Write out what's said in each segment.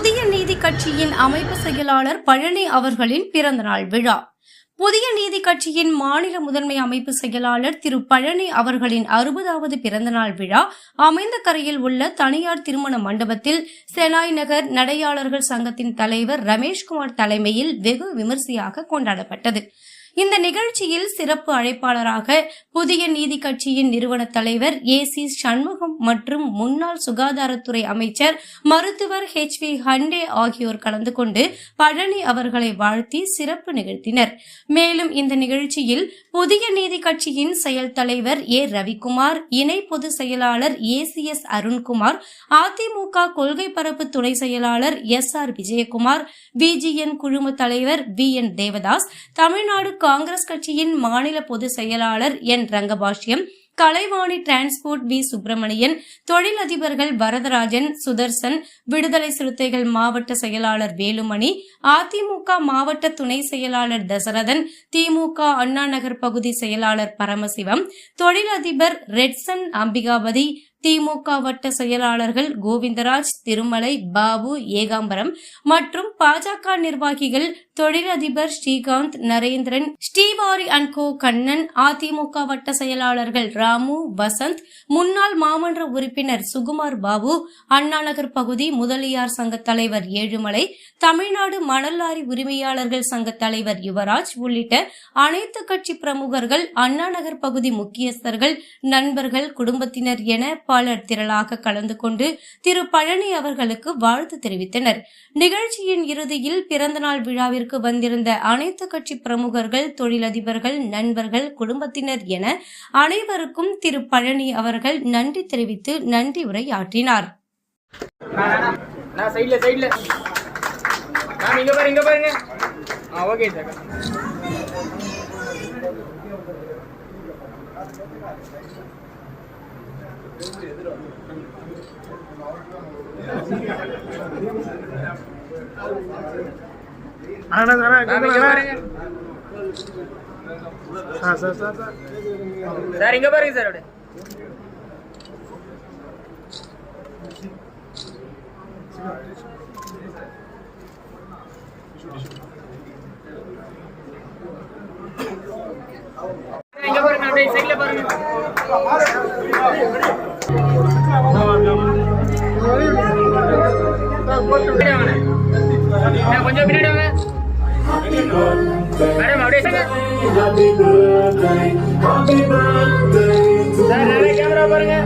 புதிய நீதி கட்சியின் அமைப்பு செயலாளர் பழனி அவர்களின் பிறந்தநாள் விழா. புதிய நீதி கட்சியின் மாநில முதன்மை அமைப்பு செயலாளர் திரு பழனி அவர்களின் அறுபதாவது பிறந்தநாள் விழா அமைந்த கரையில் உள்ள தனியார் திருமண மண்டபத்தில் செனாய் நகர் நடையாளர்கள் சங்கத்தின் தலைவர் ரமேஷ்குமார் தலைமையில் வெகு விமர்சையாக கொண்டாடப்பட்டது. இந்த நிகழ்ச்சியில் சிறப்பு அழைப்பாளராக புதிய நீதி கட்சியின் நிறுவன தலைவர் ஏ சி சண்முகம் மற்றும் முன்னாள் சுகாதாரத்துறை அமைச்சர் மருத்துவர் ஹெச் வி ஹண்டே ஆகியோர் கலந்து கொண்டு பழனி அவர்களை வாழ்த்தி சிறப்பு நிகழ்த்தினர். மேலும் இந்த நிகழ்ச்சியில் புதிய நீதி கட்சியின் செயல் தலைவர் ஏ ரவிக்குமார் இணை பொதுச் செயலாளர் A C S Arunkumar AIADMK கொள்கை பரப்பு துணை செயலாளர் எஸ் ஆர் விஜயகுமார் விஜிஎன் குழும தலைவர் வி என் தேவதாஸ் தமிழ்நாடு காங்கிரஸ் கட்சியின் மாநில பொதுச் செயலாளர் N Rangabashyam Kalaivani transport V Subramanian தொழிலதிபர்கள் வரதராஜன் சுதர்சன் விடுதலை சிறுத்தைகள் மாவட்ட செயலாளர் வேலுமணி அதிமுக மாவட்ட துணை செயலாளர் தசரதன் திமுக அண்ணா நகர் பகுதி செயலாளர் பரமசிவம் தொழிலதிபர் ரெட்சன் அம்பிகாபதி திமுக வட்ட செயலாளர்கள் கோவிந்தராஜ் திருமலை பாபு ஏகாம்பரம் மற்றும் பாஜக நிர்வாகிகள் தொழிலதிபர் ஸ்ரீகாந்த் நரேந்திரன் ஸ்ரீவாரி அண்ட் கோ கண்ணன் அதிமுக வட்ட செயலாளர்கள் ராமு வசந்த் முன்னாள் மாமன்ற உறுப்பினர் சுகுமார் பாபு அண்ணாநகர் பகுதி முதலியார் சங்க தலைவர் ஏழுமலை தமிழ்நாடு மணல் லாரி உரிமையாளர்கள் சங்க தலைவர் யுவராஜ் உள்ளிட்ட அனைத்து கட்சி பிரமுகர்கள் அண்ணாநகர் பகுதி முக்கியஸ்தர்கள் நண்பர்கள் குடும்பத்தினர் என பலர் திரளாக கலந்து கொண்டு திரு பழனி அவர்களுக்கு வாழ்த்து தெரிவித்தனர். நிகழ்ச்சியின் இறுதியில் பிறந்தநாள் விழாவிற்கு வந்திருந்த அனைத்து கட்சி பிரமுகர்கள் தொழிலதிபர்கள் நண்பர்கள் குடும்பத்தினர் என அனைவருக்கும் திரு பழனி அவர்கள் நன்றி தெரிவித்து நன்றி உரையாற்றினார். Thank you. சைடுல மேம் இங்க பாருங்க இங்க பாருங்க. ஆ okay sir sir sir sir இங்க பாருங்க சார் அப்படியே. அப்படியே சைடுல பாருங்க. கொஞ்சம் பின்னாடி வாங்க. மேடம் அப்படியே சார் நிறைய கேமரா பாருங்க.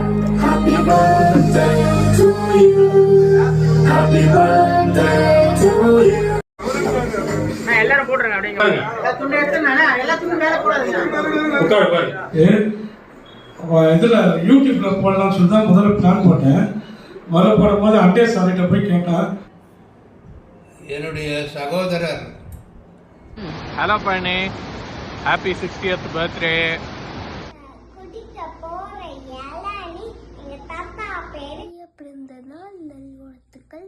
உட்காரு பாரு இதில் யூடியூப்ல போடலாம்னு சொல்லி தான் முதல்ல பிளான் பண்ணேன் முதல்ல போடும்போது அண்டே சார்கிட்ட போய் கேட்டேன் என்னுடைய சகோதரர். Hello Palani happy sixtieth birthday பிறந்த நாள் நல்வாழ்த்துக்கள்.